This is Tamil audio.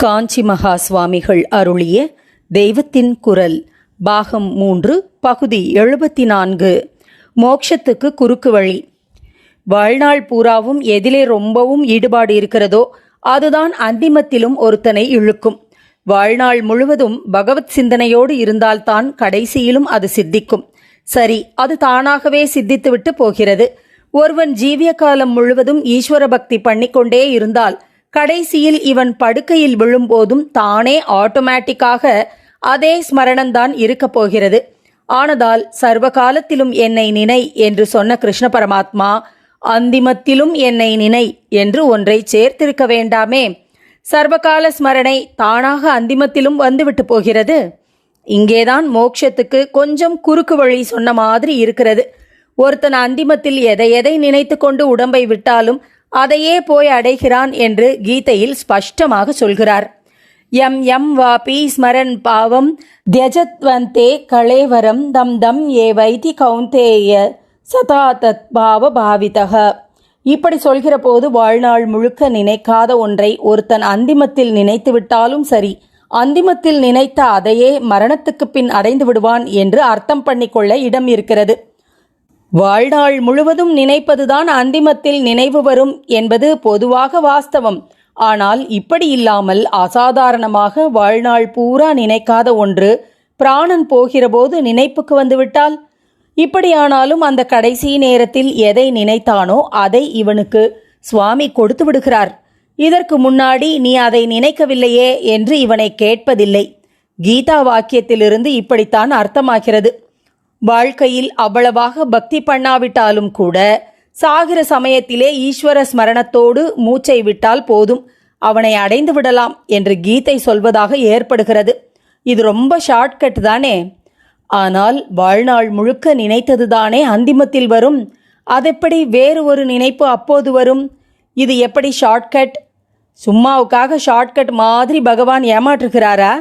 காஞ்சி மகா சுவாமிகள் அருளிய தெய்வத்தின் குரல் பாகம் மூன்று பகுதி எழுபத்தி நான்கு மோக்ஷத்துக்கு குறுக்கு வழி. வாழ்நாள் பூராவும் எதிலே ரொம்பவும் ஈடுபாடு இருக்கிறதோ அதுதான் அந்திமத்திலும் ஒருத்தனை இழுக்கும். வாழ்நாள் முழுவதும் பகவத் சிந்தனையோடு இருந்தால்தான் கடைசியிலும் அது சித்திக்கும். சரி அது தானாகவே சித்தித்துவிட்டு போகிறது. ஒருவன் ஜீவிய காலம் முழுவதும் ஈஸ்வர பக்தி பண்ணிக்கொண்டே இருந்தால் கடைசியில் இவன் படுக்கையில் விழும்போதும் தானே ஆட்டோமேட்டிக்காக அதே ஸ்மரணம்தான் இருக்கப் போகிறது. ஆனதால் சர்வ காலத்திலும் என்னை நினை என்று சொன்ன கிருஷ்ண பரமாத்மா அந்திமத்திலும் என்னை நினை என்று ஒன்றை சேர்த்திருக்க வேண்டாமே. சர்வகால ஸ்மரணை தானாக அந்திமத்திலும் வந்துவிட்டு போகிறது. இங்கேதான் மோட்சத்துக்கு கொஞ்சம் குறுக்கு வழி சொன்ன மாதிரி இருக்கிறது. ஒருத்தன் அந்திமத்தில் எதை எதை நினைத்து கொண்டு உடம்பை விட்டாலும் அதையே போய் அடைகிறான் என்று கீதையில் ஸ்பஷ்டமாக சொல்கிறார். எம் எம் வாபி ஸ்மரன் பாவம் தியஜத்வந்தே களேவரம் தம் தம் ஏ வைதி கௌந்தேய சதா தத் பாவ பாவிதக. இப்படி சொல்கிற போது வாழ்நாள் முழுக்க நினைக்காத ஒன்றை ஒருத்தன் அந்திமத்தில் நினைத்து விட்டாலும் சரி அந்திமத்தில் நினைத்த அதையே மரணத்துக்கு பின் அடைந்து விடுவான் என்று அர்த்தம் பண்ணிக்கொள்ள இடம் இருக்கிறது. வாழ்நாள் முழுவதும் நினைப்பதுதான் அந்திமத்தில் நினைவு வரும் என்பது பொதுவாக வாஸ்தவம். ஆனால் இப்படி இல்லாமல் அசாதாரணமாக வாழ்நாள் பூரா நினைக்காத ஒன்று பிராணன் போகிறபோது நினைப்புக்கு வந்துவிட்டால்? இப்படியானாலும் அந்த கடைசி நேரத்தில் எதை நினைத்தானோ அதை இவனுக்கு சுவாமி கொடுத்து விடுகிறார். இதற்கு முன்னாடி நீ அதை நினைக்கவில்லையே என்று இவனை கேட்பதில்லை. கீதா வாக்கியத்திலிருந்து இப்படித்தான் அர்த்தமாகிறது. வாழ்க்கையில் அவ்வளவாக பக்தி பண்ணாவிட்டாலும் கூட சாகிற சமயத்திலே ஈஸ்வர ஸ்மரணத்தோடு மூச்சை விட்டால் போதும் அவனை அடைந்து விடலாம் என்று கீதை சொல்வதாக ஏற்படுகிறது. இது ரொம்ப ஷார்ட்கட் தானே. ஆனால் வாழ்நாள் முழுக்க நினைத்தது தானே அந்திமத்தில் வரும். அதெப்படி வேறு ஒரு நினைப்பு அப்போது வரும்? இது எப்படி ஷார்ட்கட் சும்மாவுக்காக ஷார்ட்கட் மாதிரி பகவான் ஏமாற்றுகிறாரா?